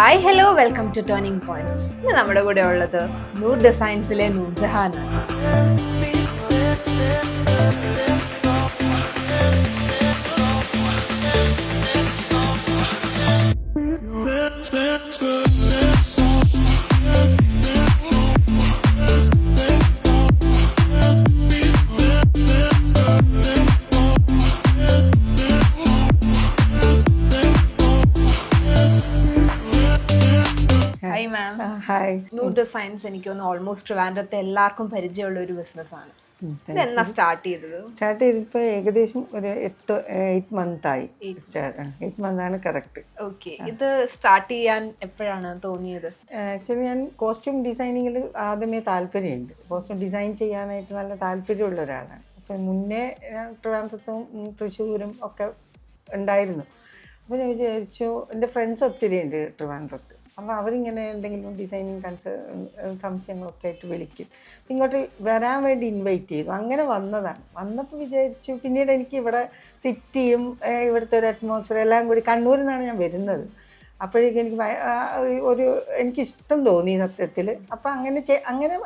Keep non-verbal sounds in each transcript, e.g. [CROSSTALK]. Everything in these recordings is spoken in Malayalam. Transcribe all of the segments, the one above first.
Hi hello welcome to turning point ഇന്ന് നമ്മുടെ കൂടെ ഉള്ളത് നൂർ ഡിസൈൻസിലെ നൂർജഹാനാണ്. ഹായ് നൂർ ഡിസൈൻസ് എനിക്ക് തോന്നുന്നു ഓൾമോസ്റ്റ് ട്രിവാൻഡ്രത്തെ എല്ലാവർക്കും പരിചയമുള്ള ഒരു ബിസിനസ് ആണ് എന്നാ സ്റ്റാർട്ട് ചെയ്തത്? സ്റ്റാർട്ട് ചെയ്തിപ്പോ ഏകദേശം ഒരു എട്ട് എയ്റ്റ് മന്ത് ആയി. എയ്റ്റ് മന്ത് ആണ് കറക്റ്റ് ഓക്കെ ഇത് സ്റ്റാർട്ട് ചെയ്യാൻ എപ്പോഴാണ് തോന്നിയത്? ആക്ച്വലി ഞാൻ കോസ്റ്റ്യൂം ഡിസൈനിങ്ങിൽ ആദ്യമേ താല്പര്യമുണ്ട്. കോസ്റ്റ്യൂം ഡിസൈൻ ചെയ്യാനായിട്ട് നല്ല താല്പര്യമുള്ള ഒരാളാണ്. അപ്പം മുന്നേ ട്രിവാൻഡ്രത്തും തൃശ്ശൂരും ഒക്കെ ഉണ്ടായിരുന്നു. അപ്പോൾ ഞാൻ വിചാരിച്ചു എന്റെ ഫ്രണ്ട്സ് ഒത്തിരി ഉണ്ട് ട്രിവാൻഡ്രത്ത്. അപ്പോൾ അവരിങ്ങനെ എന്തെങ്കിലും ഡിസൈനിങ് കൺസ സംശയങ്ങളൊക്കെ ആയിട്ട് വിളിക്കും. ഇങ്ങോട്ട് വരാൻ വേണ്ടി ഇൻവൈറ്റ് ചെയ്തു. അങ്ങനെ വന്നതാണ്. വന്നപ്പോൾ വിചാരിച്ചു പിന്നീട് എനിക്ക് ഇവിടെ സിറ്റിയും ഇവിടുത്തെ ഒരു അറ്റ്മോസ്ഫിയർ എല്ലാം കൂടി കണ്ണൂരിൽ നിന്നാണ് ഞാൻ വരുന്നത്. അപ്പോഴേക്കും എനിക്ക് ഒരു എനിക്കിഷ്ടം തോന്നി സത്യത്തിൽ അപ്പോൾ അങ്ങനെ അങ്ങനെ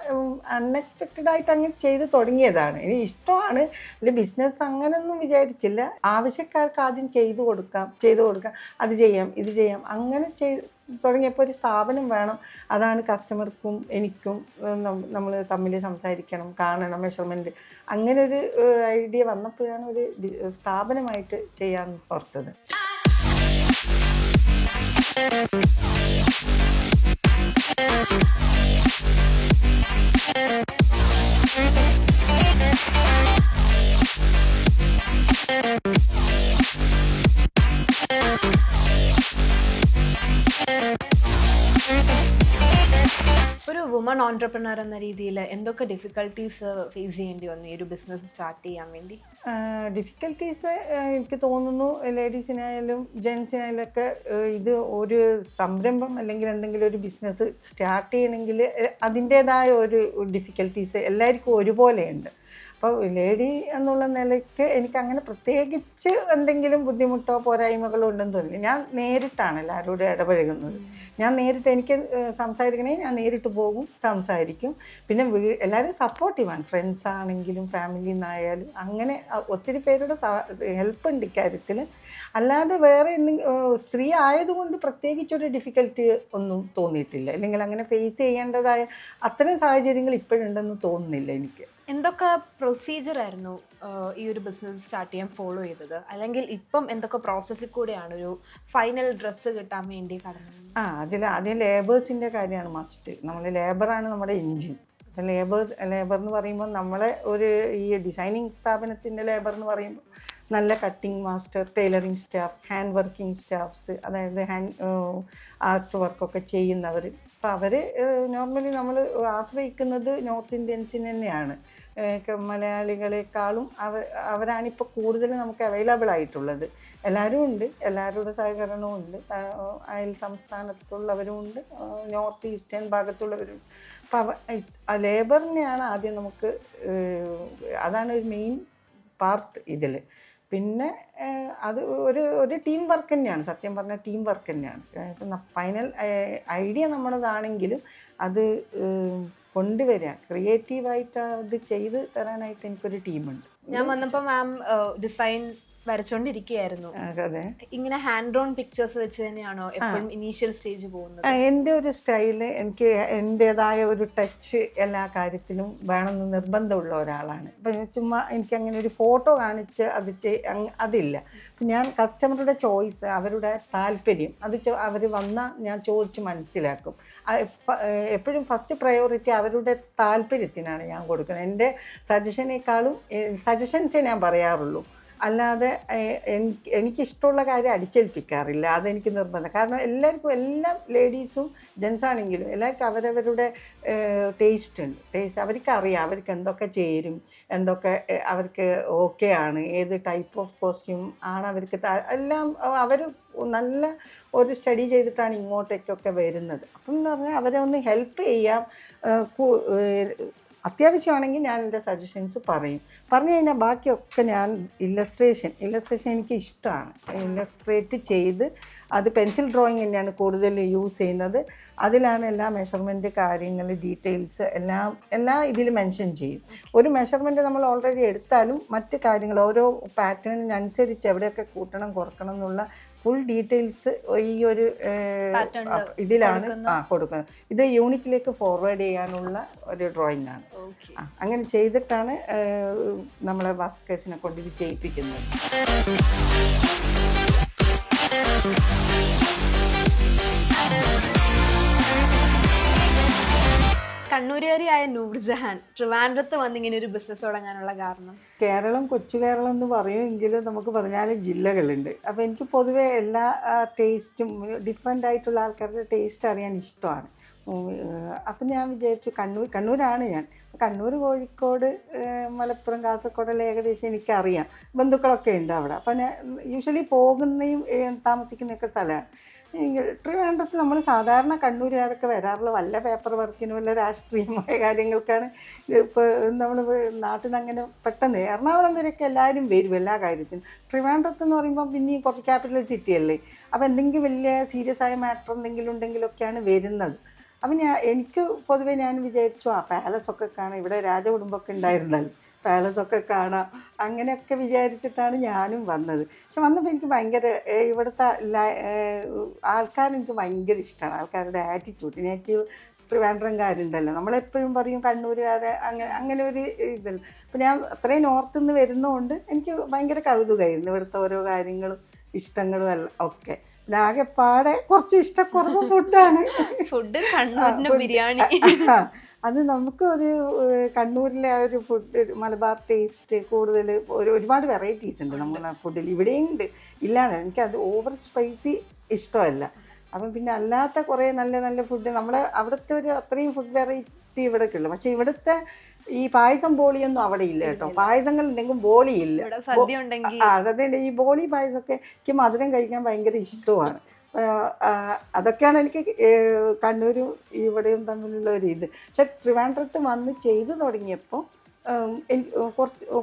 അൺഎക്സ്പെക്റ്റഡ് ആയിട്ട് അങ്ങനെ ചെയ്ത് തുടങ്ങിയതാണ്. ഇനി ഇഷ്ടമാണ്. എന്റെ ബിസിനസ് അങ്ങനെയൊന്നും വിചാരിച്ചില്ല. ആവശ്യക്കാർക്ക് ആദ്യം ചെയ്തു കൊടുക്കാം ചെയ്തു കൊടുക്കാം. അത് ചെയ്യാം ഇത് ചെയ്യാം. അങ്ങനെ ചെയ്ത് തുടങ്ങിയപ്പോൾ ഒരു സ്ഥാപനം വേണം. അതാണ് കസ്റ്റമർക്കും എനിക്കും നമ്മൾ തമ്മിൽ സംസാരിക്കണം കാണണം മെഷർമെന്റ് അങ്ങനെ ഒരു ഐഡിയ വന്നപ്പോഴാണ് ഒരു സ്ഥാപനമായിട്ട് ചെയ്യാൻ ഓർത്തത് വുമൺ ഓൺടർപ്രണർ എന്ന രീതിയിൽ എന്തൊക്കെ ഡിഫിക്കൽട്ടീസ് ഫേസ് ചെയ്യേണ്ടി വന്നു? ഈ ഒരു ബിസിനസ് സ്റ്റാർട്ട് ചെയ്യാൻ വേണ്ടി. ഡിഫിക്കൽട്ടീസ് എനിക്ക് തോന്നുന്നു ലേഡീസിനായാലും ജെൻസിനായാലും ഒക്കെ ഇത് ഒരു സംരംഭം അല്ലെങ്കിൽ എന്തെങ്കിലും ഒരു ബിസിനസ് സ്റ്റാർട്ട് ചെയ്യണമെങ്കിൽ അതിന്റേതായ ഒരു ഡിഫിക്കൽട്ടീസ് എല്ലാവർക്കും ഒരുപോലെയുണ്ട്. അപ്പോൾ ലേഡി എന്നുള്ള നിലയ്ക്ക് എനിക്ക് അങ്ങനെ പ്രത്യേകിച്ച് എന്തെങ്കിലും ബുദ്ധിമുട്ടോ പോരായ്മകളോ ഉണ്ടെന്ന് തോന്നില്ല. ഞാൻ നേരിട്ടാണ് എല്ലാവരോടും ഇടപഴകുന്നത്. ഞാൻ നേരിട്ട് എനിക്ക് സംസാരിക്കണേ ഞാൻ നേരിട്ട് പോകും സംസാരിക്കും. പിന്നെ എല്ലാവരും സപ്പോർട്ടീവാണ് ഫ്രണ്ട്സ് ആണെങ്കിലും ഫാമിലിയിൽ നിന്നായാലും അങ്ങനെ ഒത്തിരി പേരുടെ ഹെൽപ്പ് ഉണ്ട് ഇക്കാര്യത്തിൽ അല്ലാതെ വേറെ എന്തെങ്കിലും സ്ത്രീ ആയതുകൊണ്ട് പ്രത്യേകിച്ചൊരു ഡിഫിക്കൽട്ടി ഒന്നും തോന്നിയിട്ടില്ല. അല്ലെങ്കിൽ അങ്ങനെ ഫേസ് ചെയ്യേണ്ടതായ അത്തരം സാഹചര്യങ്ങൾ ഇപ്പോഴുണ്ടെന്ന് തോന്നുന്നില്ല എനിക്ക്. എന്തൊക്കെ പ്രൊസീജിയർ ആയിരുന്നു ഈ ഒരു ബിസിനസ് സ്റ്റാർട്ട് ചെയ്യാൻ ഫോളോ ചെയ്തത്? അല്ലെങ്കിൽ ഇപ്പം എന്തൊക്കെ പ്രോസസ്സിൽ കൂടെയാണ് ഒരു ഫൈനൽ ഡ്രസ്സ് കിട്ടാൻ വേണ്ടി കടന്നത്? ആ അതിൽ ആദ്യം ലേബേഴ്സിന്റെ കാര്യമാണ് മസ്റ്റ് നമ്മൾ ലേബറാണ് നമ്മുടെ എൻജിൻ ലേബേഴ്സ് ലേബർ എന്ന് പറയുമ്പോൾ നമ്മളെ ഒരു ഈ ഡിസൈനിങ് സ്ഥാപനത്തിന്റെ ലേബർ എന്ന് പറയുമ്പോൾ നല്ല cutting master tailoring staff hand working staffs അതായത് ഹാൻഡ് ആർട്ട് വർക്കൊക്കെ ചെയ്യുന്നവർ അപ്പോൾ അവർ നോർമലി നമ്മൾ ആശ്രയിക്കുന്നത് നോർത്ത് ഇന്ത്യൻസിന് തന്നെയാണ്. മലയാളികളെക്കാളും അവർ അവരാണിപ്പോൾ കൂടുതൽ നമുക്ക് അവൈലബിൾ ആയിട്ടുള്ളത്. എല്ലാവരും ഉണ്ട് എല്ലാവരുടെ സഹകരണവും ഉണ്ട്. അയൽ സംസ്ഥാനത്തുള്ളവരും ഉണ്ട് നോർത്ത് ഈസ്റ്റേൺ ഭാഗത്തുള്ളവരും അപ്പോൾ അവ ലേബറിനെയാണ് ആദ്യം നമുക്ക് അതാണ് ഒരു മെയിൻ പാർട്ട് ഇതിൽ പിന്നെ അത് ഒരു ഒരു ടീം വർക്ക് തന്നെയാണ്. സത്യം പറഞ്ഞാൽ ടീം വർക്ക് തന്നെയാണ്. ഫൈനൽ ഐഡിയ നമ്മുടേതാണെങ്കിലും അത് കൊണ്ടുവരിക ക്രിയേറ്റീവായിട്ട് അത് ചെയ്ത് തരാനായിട്ട് എനിക്കൊരു ടീമുണ്ട്. ഞാൻ വന്നപ്പോൾ മാം ഡിസൈൻ വരച്ചോണ്ടിരിക്കുകയായിരുന്നു അതെ. ഇങ്ങനെ ഹാൻഡ് ഡ്രോൺ പിക്ചേഴ്സ് വെച്ച് തന്നെയാണോ എപ്പോഴും ഇനീഷ്യൽ സ്റ്റേജ് പോകുന്നത്? എന്റെ ഒരു സ്റ്റൈൽ എനിക്ക് എന്റേതായ ഒരു ടച്ച് എല്ലാ കാര്യത്തിലും വേണമെന്ന് നിർബന്ധമുള്ള ഒരാളാണ്. ഇപ്പം ചുമ്മാ എനിക്ക് അങ്ങനെ ഒരു ഫോട്ടോ കാണിച്ച് അത് അതില്ല. ഞാൻ കസ്റ്റമറുടെ ചോയ്സ് അവരുടെ താല്പര്യം അത് അവർ വന്നാൽ ഞാൻ ചോദിച്ച് മനസ്സിലാക്കും. എപ്പോഴും ഫസ്റ്റ് പ്രയോറിറ്റി അവരുടെ താല്പര്യത്തിനാണ് ഞാൻ കൊടുക്കുന്നത്. എന്റെ സജഷനേക്കാളും സജഷൻസേ ഞാൻ പറയാറുള്ളൂ. അല്ലാതെ എനിക്ക് എനിക്കിഷ്ടമുള്ള കാര്യം അടിച്ചേൽപ്പിക്കാറില്ല. അതെനിക്ക് നിർബന്ധം. കാരണം എല്ലാവർക്കും എല്ലാ ലേഡീസും ജെൻസ് ആണെങ്കിലും എല്ലാവർക്കും അവരവരുടെ ടേസ്റ്റ് ഉണ്ട് ടേസ്റ്റ് അവർക്ക് അറിയാം അവർക്ക് എന്തൊക്കെ ചേരും എന്തൊക്കെ അവർക്ക് ഓക്കെ ആണ് ഏത് ടൈപ്പ് ഓഫ് കോസ്റ്റ്യൂം ആണ് അവർക്ക് എല്ലാം അവർ നല്ല ഒരു സ്റ്റഡി ചെയ്തിട്ടാണ് ഇങ്ങോട്ടേക്കൊക്കെ വരുന്നത്. അപ്പം എന്ന് പറഞ്ഞാൽ അവരെ ഒന്ന് ഹെൽപ്പ് ചെയ്യാം അത്യാവശ്യമാണെങ്കിൽ ഞാൻ എന്റെ സജഷൻസ് പറയും. പറഞ്ഞു കഴിഞ്ഞാൽ ബാക്കിയൊക്കെ ഞാൻ ഇല്ലസ്ട്രേഷൻ ഇല്ലസ്ട്രേഷൻ എനിക്ക് ഇഷ്ടമാണ്. ഇല്ലസ്ട്രേറ്റ് ചെയ്ത് അത് പെൻസിൽ ഡ്രോയിങ് തന്നെയാണ് കൂടുതൽ യൂസ് ചെയ്യുന്നത്. അതിലാണ് എല്ലാ മെഷർമെന്റ് കാര്യങ്ങൾ ഡീറ്റെയിൽസ് എല്ലാം എല്ലാം ഇതിൽ മെൻഷൻ ചെയ്യും. ഒരു മെഷർമെന്റ് നമ്മൾ ഓൾറെഡി എടുത്താലും മറ്റ് കാര്യങ്ങൾ ഓരോ പാറ്റേണിനനുസരിച്ച് എവിടെയൊക്കെ കൂട്ടണം കുറക്കണം എന്നുള്ള ഫുൾ ഡീറ്റെയിൽസ് ഈ ഒരു ഇതിലാണ് ആ കൊടുക്കുന്നത്. ഇത് യൂണിറ്റിലേക്ക് ഫോർവേഡ് ചെയ്യാനുള്ള ഒരു ഡ്രോയിങ് ആണ്. അങ്ങനെ ചെയ്തിട്ടാണ് നമ്മളെ വർക്കേഴ്സിനെ കൊണ്ട് ഇത് ചെയ്യിപ്പിക്കുന്നത്. കണ്ണൂരുകാരിയായ നൂർജഹാൻ ട്രിവാൻഡ്രത്ത് വന്ന് ഇങ്ങനെ ഒരു ബിസിനസ് തുടങ്ങാനുള്ള കാരണം? കേരളം കൊച്ചു കേരളം എന്ന് പറയുമെങ്കിലും നമുക്ക് പതിനാല് ജില്ലകളുണ്ട്. അപ്പോൾ എനിക്ക് പൊതുവേ എല്ലാ ടേസ്റ്റും ഡിഫറെന്റ് ആയിട്ടുള്ള ആൾക്കാരുടെ ടേസ്റ്റ് അറിയാൻ ഇഷ്ടമാണ്. അപ്പം ഞാൻ വിചാരിച്ചു കണ്ണൂർ കണ്ണൂരാണ് ഞാൻ. കണ്ണൂർ കോഴിക്കോട് മലപ്പുറം കാസർഗോഡെല്ലാം ഏകദേശം എനിക്കറിയാം. ബന്ധുക്കളൊക്കെ ഉണ്ട് അവിടെ. അപ്പം ഞാൻ യൂഷ്വലി പോകുന്നതും താമസിക്കുന്നതൊക്കെ സ്ഥലമാണ്. ട്രിവാൻഡ്രത്ത് നമ്മൾ സാധാരണ കണ്ണൂരുകാരൊക്കെ വരാറുള്ള വല്ല പേപ്പർ വർക്കിനും വല്ല രാഷ്ട്രീയമായ [LAUGHS] കാര്യങ്ങൾക്കാണ് ഇപ്പോൾ നമ്മൾ നാട്ടിൽ നിന്ന് അങ്ങനെ പെട്ടെന്ന് എറണാകുളം വരെയൊക്കെ എല്ലാവരും വരും എല്ലാ കാര്യത്തിനും. ട്രിവാൻഡ്രത്ത് എന്ന് പറയുമ്പോൾ പിന്നെയും കുറച്ച് ക്യാപിറ്റൽ സിറ്റി അല്ലേ? അപ്പോൾ എന്തെങ്കിലും വലിയ സീരിയസ് ആയ മാറ്റർ എന്തെങ്കിലും ഉണ്ടെങ്കിലൊക്കെയാണ് വരുന്നത്. അപ്പം ഞാൻ എനിക്ക് പൊതുവേ ഞാൻ വിചാരിച്ചു ആ പാലസൊക്കെ കാണാം ഇവിടെ രാജകുടുംബമൊക്കെ ഉണ്ടായിരുന്നല്ലോ. പാലസൊക്കെ കാണാം. അങ്ങനെയൊക്കെ വിചാരിച്ചിട്ടാണ് ഞാനും വന്നത്. പക്ഷെ വന്നപ്പോൾ എനിക്ക് ഭയങ്കര ഇവിടുത്തെ ആൾക്കാരെനിക്ക് ഭയങ്കര ഇഷ്ടമാണ് ആൾക്കാരുടെ ആറ്റിറ്റ്യൂഡ് നെഗറ്റീവ് ട്രിവാൻഡ്രംകാരുണ്ടല്ലോ നമ്മളെപ്പോഴും പറയും കണ്ണൂരുകാരെ അങ്ങനെ അങ്ങനെ ഒരു ഇതല്ല അപ്പം ഞാൻ അത്രയും നോർത്ത് നിന്ന് വരുന്നതുകൊണ്ട് എനിക്ക് ഭയങ്കര കൗതുകമായിരുന്നു ഇവിടുത്തെ ഓരോ കാര്യങ്ങളും ഇഷ്ടങ്ങളും എല്ലാം ഒക്കെ. ആകെപ്പാടെ കുറച്ച് ഇഷ്ടക്കുറവ് ഫുഡാണ് ഫുഡ് ബിരിയാണി. അത് നമുക്ക് ഒരു കണ്ണൂരിലെ ആ ഒരു ഫുഡ് മലബാർ ടേസ്റ്റ് കൂടുതൽ ഒരു ഒരുപാട് വെറൈറ്റീസ് ഉണ്ട് നമ്മുടെ ഫുഡിൽ ഇവിടെയും ഉണ്ട്. ഇല്ലാതെ എനിക്കത് ഓവർ സ്പൈസി ഇഷ്ടമല്ല. അപ്പം പിന്നെ അല്ലാത്ത കുറേ നല്ല നല്ല ഫുഡ് നമ്മുടെ അവിടുത്തെ ഒരു അത്രയും ഫുഡ് വെറൈറ്റി ഇവിടെ ഉള്ളു. പക്ഷേ ഇവിടുത്തെ ഈ പായസം ബോളിയൊന്നും അവിടെ ഇല്ല കേട്ടോ. പായസങ്ങൾ ഉണ്ടെങ്കിൽ ബോളിയില്ല. സദ്യ ആ അതുകൊണ്ട് ഈ ബോളി പായസമൊക്കെ എനിക്ക് മധുരം കഴിക്കാൻ ഭയങ്കര ഇഷ്ടമാണ്. അതൊക്കെയാണ് എനിക്ക് കണ്ണൂരും ഇവിടെയും തമ്മിലുള്ള ഒരു ഇത്. പക്ഷെ ട്രിവാൻഡ്രത്ത് വന്ന് ചെയ്തു തുടങ്ങിയപ്പോൾ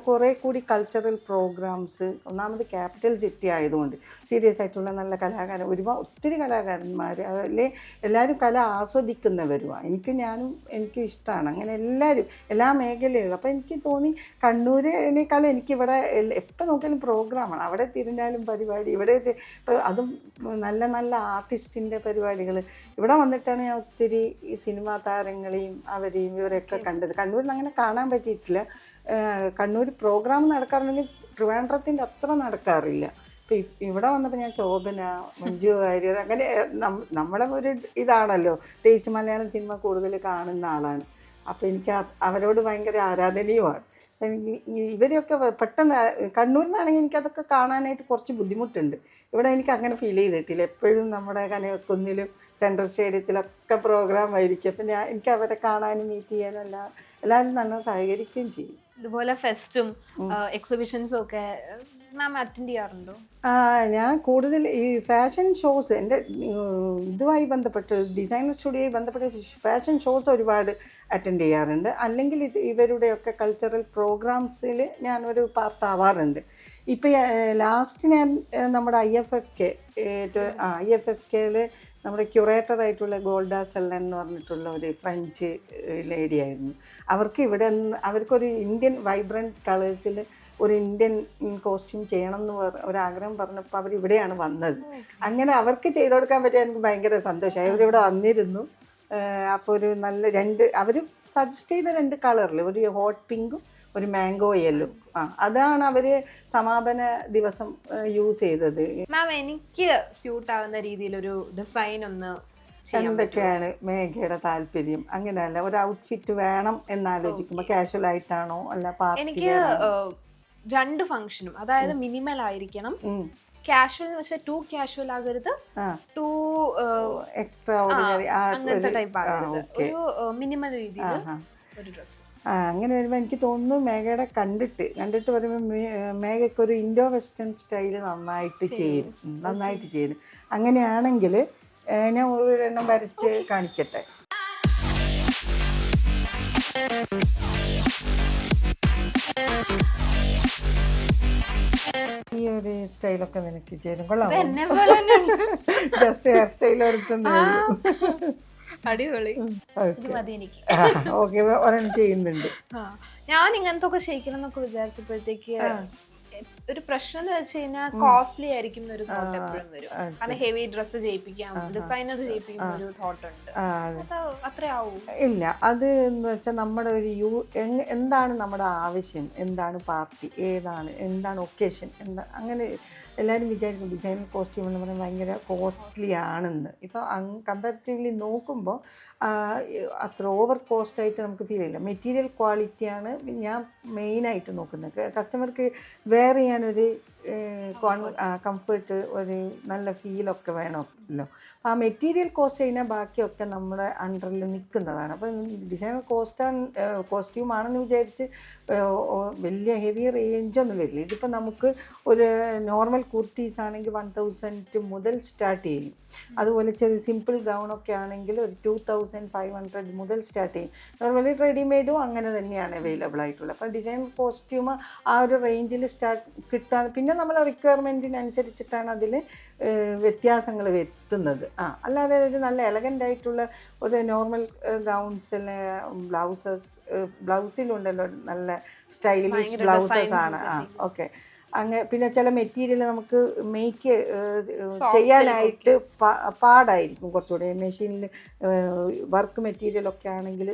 കുറേ കൂടി കൾച്ചറൽ പ്രോഗ്രാംസ് ഒന്നാമത് ക്യാപിറ്റൽ സിറ്റി ആയതുകൊണ്ട് സീരിയസ് ആയിട്ടുള്ള നല്ല കലാകാരൻ ഒരുപാട് ഒത്തിരി കലാകാരന്മാർ അതിലെ എല്ലാവരും കല ആസ്വദിക്കുന്നവരുമാണ് എനിക്ക് ഞാനും എനിക്കും ഇഷ്ടമാണ് അങ്ങനെ എല്ലാവരും എല്ലാ മേഖലയിലും. അപ്പോൾ എനിക്ക് തോന്നി കണ്ണൂരിനേക്കാളും എനിക്കിവിടെ എപ്പോൾ നോക്കിയാലും പ്രോഗ്രാമാണ് അവിടെ തിരിഞ്ഞാലും പരിപാടി ഇവിടെ ഇപ്പോൾ അതും നല്ല നല്ല ആർട്ടിസ്റ്റിന്റെ പരിപാടികൾ ഇവിടെ വന്നിട്ടാണ് ഞാൻ ഒത്തിരി സിനിമാ താരങ്ങളെയും അവരെയും ഇവരെയൊക്കെ കണ്ടത്. കണ്ണൂരിൽ അങ്ങനെ കാണാൻ പറ്റിയിട്ടില്ല. ഏഹ് കണ്ണൂർ പ്രോഗ്രാം നടക്കാറുണ്ടെങ്കിൽ ട്രിവാൻഡ്രത്തിന്റെ അത്ര നടക്കാറില്ല. ഇപ്പം ഇവിടെ വന്നപ്പോൾ ഞാൻ ശോഭന മഞ്ജു വാര്യർ അങ്ങനെ നമ്മുടെ ഒരു ഇതാണല്ലോ. ടേസ്റ്റ് മലയാളം സിനിമ കൂടുതൽ കാണുന്ന ആളാണ്. അപ്പോൾ എനിക്ക് അവരോട് ഭയങ്കര ആരാധനയുമാണ്. ഇവരെയൊക്കെ പെട്ടെന്ന് കണ്ണൂരിൽ നിന്നാണെങ്കിൽ എനിക്കതൊക്കെ കാണാനായിട്ട് കുറച്ച് ബുദ്ധിമുട്ടുണ്ട്. ഇവിടെ എനിക്ക് അങ്ങനെ ഫീൽ ചെയ്തിട്ടില്ല. എപ്പോഴും നമ്മുടെ കനകുന്നിലും സെൻട്രൽ സ്റ്റേഡിയത്തിലൊക്കെ പ്രോഗ്രാം ആയിരിക്കും അപ്പം ഞാൻ എനിക്ക് അവരെ കാണാനും മീറ്റ് ചെയ്യാനും എല്ലാം എല്ലാവരും നല്ല സഹകരിക്കുകയും ചെയ്യും. ഇതുപോലെ ഫെസ്റ്റും എക്സിബിഷൻസും ഒക്കെ മാം അറ്റൻഡ് ചെയ്യാറുണ്ടോ? ആ ഞാൻ കൂടുതൽ ഈ ഫാഷൻ ഷോസ് എന്റെ ഇതുമായി ബന്ധപ്പെട്ട് ഡിസൈനർ സ്റ്റുഡിയോയിൽ ബന്ധപ്പെട്ട് ഫാഷൻ ഷോസ് ഒരുപാട് അറ്റൻഡ് ചെയ്യാറുണ്ട്. അല്ലെങ്കിൽ ഇത് ഇവരുടെയൊക്കെ കൾച്ചറൽ പ്രോഗ്രാംസിൽ ഞാനൊരു പാർട്ടാവാറുണ്ട് ഇപ്പോൾ ലാസ്റ്റ് ഞാൻ നമ്മുടെ I F F K I F F കെയിൽ നമ്മുടെ ക്യൂറേറ്റർ ആയിട്ടുള്ള ഗോൾഡ സെല്ലൻ എന്ന് പറഞ്ഞിട്ടുള്ള ഒരു ഫ്രഞ്ച് ലേഡി ആയിരുന്നു. അവർക്ക് ഇവിടെ നിന്ന് അവർക്കൊരു ഇന്ത്യൻ വൈബ്രന്റ് കളേഴ്സിൽ ഒരു ഇന്ത്യൻ കോസ്റ്റ്യൂം ചെയ്യണം എന്ന് ഒരാഗ്രഹം പറഞ്ഞപ്പോൾ അവർ ഇവിടെയാണ് വന്നത്. അങ്ങനെ അവർക്ക് ചെയ്തു കൊടുക്കാൻ പറ്റിയ എനിക്ക് ഭയങ്കര സന്തോഷമായി. അവരിവിടെ വന്നിരുന്നു. അപ്പോൾ ഒരു നല്ല രണ്ട് അവർ സജസ്റ്റ് ചെയ്ത രണ്ട് കളറിൽ ഒരു ഹോട്ട് പിങ്കും ഒരു മാംഗോ യെല്ലോ. ആ അതാണ് അവർ സമാപന ദിവസം യൂസ് ചെയ്തത്. മാം എനിക്ക് സ്യൂട്ട് ആവുന്ന രീതിയിൽ ഒരു ഡിസൈൻ ഒന്ന് എന്തൊക്കെയാണ് മേഘയുടെ താല്പര്യം? അങ്ങനെയല്ല ഒരു ഔട്ട്ഫിറ്റ് വേണം എന്നാലോചിക്കുമ്പോൾ കാഷ്വൽ ആയിട്ടാണോ അല്ല എനിക്ക് രണ്ട് ഫംഗ്ഷനും അതായത് മിനിമൽ ആയിരിക്കണം. കാഷ്വൽ എന്ന് വെച്ചാൽ ടു കാഷ്വൽ ആകരുത്. ടു എക്സ്ട്രാ ഓർഡിനറി അങ്ങനത്തെ ടൈപ്പ് ആകരുത്. ഒരു മിനിമൽ രീതിയിൽ ഒരു ഡ്രസ് ആ അങ്ങനെ വരുമ്പോൾ എനിക്ക് തോന്നുന്നു മേഘയുടെ കണ്ടിട്ട് കണ്ടിട്ട് പറയുമ്പോൾ മേഘയ്ക്ക് ഒരു ഇൻഡോ വെസ്റ്റേൺ സ്റ്റൈൽ നന്നായിട്ട് ചെയ്യും. നന്നായിട്ട് ചെയ്യും. അങ്ങനെയാണെങ്കിൽ ഞാൻ ഒരെണ്ണം വരച്ച് കാണിക്കട്ടെ. ഈ ഒരു സ്റ്റൈലൊക്കെ നിനക്ക് ചേരും കൊള്ളാം ജസ്റ്റ് ഹെയർ സ്റ്റൈൽ എടുത്തേ അടിപൊളി. ഇത് മതി എനിക്ക്. ഓക്കെ ഒരെണ്ണം ചെയ്യുന്നുണ്ട്. ഞാൻ ഇങ്ങനത്തെ ഒക്കെ ചെയ്യിക്കണം എന്നൊക്കെ വിചാരിച്ചപ്പോഴത്തേക്ക് ഒരു പ്രശ്നം എന്ന് വെച്ച് കഴിഞ്ഞാൽ കോസ്റ്റ്ലി ആയിരിക്കും എന്നൊരു തോട്ട് എപ്പോഴും വരും. കാരണം ഹെവി ഡ്രസ്സ് ചെയ്യിപ്പിക്കാം ഡിസൈനർ ചെയ്യിപ്പിക്കുന്ന ഒരു തോട്ട് ഉണ്ട്. അത്ര ആവും. ഇല്ല അത് എന്ന് വെച്ചാൽ നമ്മുടെ ഒരു യൂ എന്താണ് നമ്മുടെ ആവശ്യം? എന്താണ് പാർട്ടി? ഏതാണ്? എന്താണ് ഒക്കേഷൻ എന്താ അങ്ങനെ എല്ലാവരും വിചാരിക്കും ഡിസൈനർ കോസ്റ്റ്യൂം എന്ന് പറയുന്നത് ഭയങ്കര കോസ്റ്റ്ലി ആണെന്ന്. ഇപ്പോൾ കമ്പാരിറ്റീവ്ലി നോക്കുമ്പോൾ അത്ര ഓവർ കോസ്റ്റായിട്ട് നമുക്ക് ഫീൽ ചെയ്യില്ല. മെറ്റീരിയൽ ക്വാളിറ്റിയാണ് ഞാൻ മെയിനായിട്ട് നോക്കുന്നത്. കസ്റ്റമർക്ക് വെയർ ചെയ്യാനൊരു കംഫർട്ട് ഒരു നല്ല ഫീലൊക്കെ വേണമല്ലോ. അപ്പോൾ ആ മെറ്റീരിയൽ കോസ്റ്റ് കഴിഞ്ഞാൽ ബാക്കിയൊക്കെ നമ്മുടെ അണ്ടറിൽ നിൽക്കുന്നതാണ്. അപ്പം ഡിസൈനർ കോസ്റ്റ് കോസ്റ്റ്യൂം ആണെന്ന് വിചാരിച്ച് വലിയ ഹെവി റേഞ്ചൊന്നും വരില്ല. ഇതിപ്പോൾ നമുക്ക് ഒരു നോർമൽ കുർത്തീസ് ആണെങ്കിൽ വൺ തൗസൻഡ് മുതൽ സ്റ്റാർട്ട് ചെയ്യും. അതുപോലെ ചെറിയ സിമ്പിൾ ഗൗണൊക്കെ ആണെങ്കിൽ ഒരു ടു തൗസൻഡ് ഫൈവ് ഹൺഡ്രഡ് മുതൽ സ്റ്റാർട്ട് ചെയ്യും. നോർമലി റെഡിമെയ്ഡും അങ്ങനെ തന്നെയാണ് അവൈലബിൾ ആയിട്ടുള്ളത്. അപ്പോൾ ഡിസൈൻ കോസ്റ്റ്യൂം ആ ഒരു റേഞ്ചിൽ സ്റ്റാർട്ട് കിട്ടാൻ പിന്നെ നമ്മൾ റിക്വയർമെന്റിനനുസരിച്ചിട്ടാണ് അതിൽ വ്യത്യാസങ്ങൾ വരുത്തുന്നത്. ആ അല്ലാതെ ഒരു നല്ല എലഗന്റ് ആയിട്ടുള്ള ഒരു നോർമൽ ഗൗൺസ് അല്ലെ ബ്ലൗസസ് ബ്ലൗസിലുണ്ടല്ലോ നല്ല സ്റ്റൈലിഷ് ബ്ലൗസസ് ആണ്. ആ ഓക്കെ അങ്ങ് പിന്നെ ചില മെറ്റീരിയൽ നമുക്ക് മേക്ക് ചെയ്യാനായിട്ട് പാ- പാടായിരിക്കും കുറച്ചുകൂടെ. മെഷീനിൽ വർക്ക് മെറ്റീരിയൽ ഒക്കെ ആണെങ്കിൽ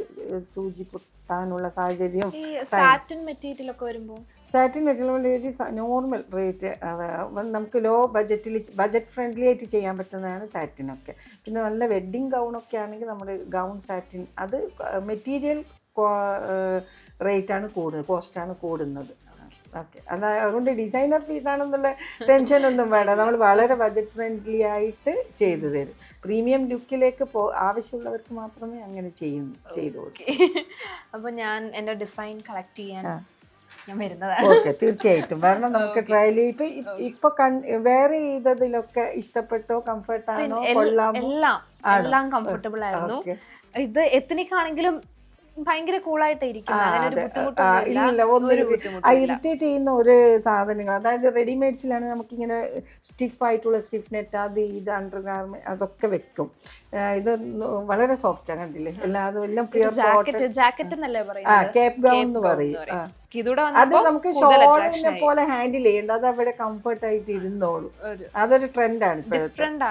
സൂചി പൊട്ടാനുള്ള സാഹചര്യം സാറ്റിൻ മെറ്റീരിയൽ ഒക്കെ വരുമ്പോൾ സാറ്റിൻ മെറ്റീരിയൽ നോർമൽ റേറ്റ് നമുക്ക് ലോ ബജറ്റിൽ ബജറ്റ് ഫ്രണ്ട്ലി ആയിട്ട് ചെയ്യാൻ പറ്റുന്നതാണ് സാറ്റിനൊക്കെ പിന്നെ നല്ല വെഡ്ഡിങ് ഗൗണൊക്കെ ആണെങ്കിൽ നമ്മുടെ ഗൗൺ സാറ്റിൻ അത് മെറ്റീരിയൽ റേറ്റാണ് കൂടുന്നത് കോസ്റ്റാണ് കൂടുന്നത്. ഓക്കെ അതുകൊണ്ട് ഡിസൈനർ ഫീസ് ആണെന്നുള്ള ടെൻഷൻ ഒന്നും വേണ്ട. നമ്മൾ വളരെ ബജറ്റ് ഫ്രണ്ട്ലി ആയിട്ട് ചെയ്തു തരും. പ്രീമിയം ലുക്കിലേക്ക് പോ ആവശ്യമുള്ളവർക്ക് മാത്രമേ അങ്ങനെ ചെയ്യുന്നു ചെയ്തു അപ്പോൾ [LAUGHS] അപ്പൊ ഞാൻ എന്റെ ഡിസൈൻ കളക്ട് ചെയ്യാൻ ഞാൻ വരുന്നതാണ്. ഓക്കെ തീർച്ചയായിട്ടും. കാരണം നമുക്ക് ട്രയൽ ഇപ്പൊ ഇപ്പൊ വേറെ ചെയ്തതിലൊക്കെ ഇഷ്ടപ്പെട്ടോ കംഫർട്ടാണോ കൊള്ളാം കൊള്ളാമോ? എല്ലാം എല്ലാം കംഫർട്ടബിൾ ആയിരുന്നു. ഇത് ഇത് എത്തനിക്കാണെങ്കിലും ഭയങ്കര കൂളായിട്ട് ഇല്ല. ഇറിറ്റേറ്റ് ചെയ്യുന്ന ഒരു സാധനങ്ങൾ. അതായത് റെഡിമെയ്ഡ്സിലാണ് നമുക്കിങ്ങനെ സ്റ്റിഫ് ആയിട്ടുള്ള സ്റ്റിഫ് നെറ്റ് അത് ഇത് അണ്ടർ ഗാർമെന്റ് അതൊക്കെ വെക്കും. ഇത് വളരെ സോഫ്റ്റ് ആണ് കണ്ടില്ലേ? എല്ലാ അതും എല്ലാം പ്യുവർ ജാക്കറ്റ് ജാക്കറ്റ് എന്നല്ലേ ആ കേപ്പ് ഗൗൺ എന്ന് പറയും. അത് നമുക്ക് ഷോളിനെ പോലെ ഹാൻഡിൽ ചെയ്യേണ്ട. അത് അവിടെ കംഫർട്ട് ആയിട്ട് ഇരുന്നോളൂ. അതൊരു ട്രെൻഡാണ്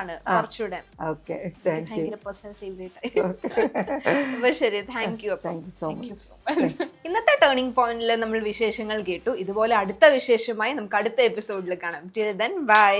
ആണ് കുറച്ചുകൂടെ. ഓക്കെ താങ്ക് യു ഭയങ്കര [LAUGHS] പേഴ്സണൽ ഫേവറേറ്റ് ശരി thank you thank you so much ഇന്നത്തെ ടേണിംഗ് പോയിന്റിൽ നമ്മൾ വിശേഷങ്ങൾ കേട്ടു. ഇതുപോലെ അടുത്ത വിശേഷമായി നമുക്ക് അടുത്ത എപ്പിസോഡിൽ കാണാം. Till then bye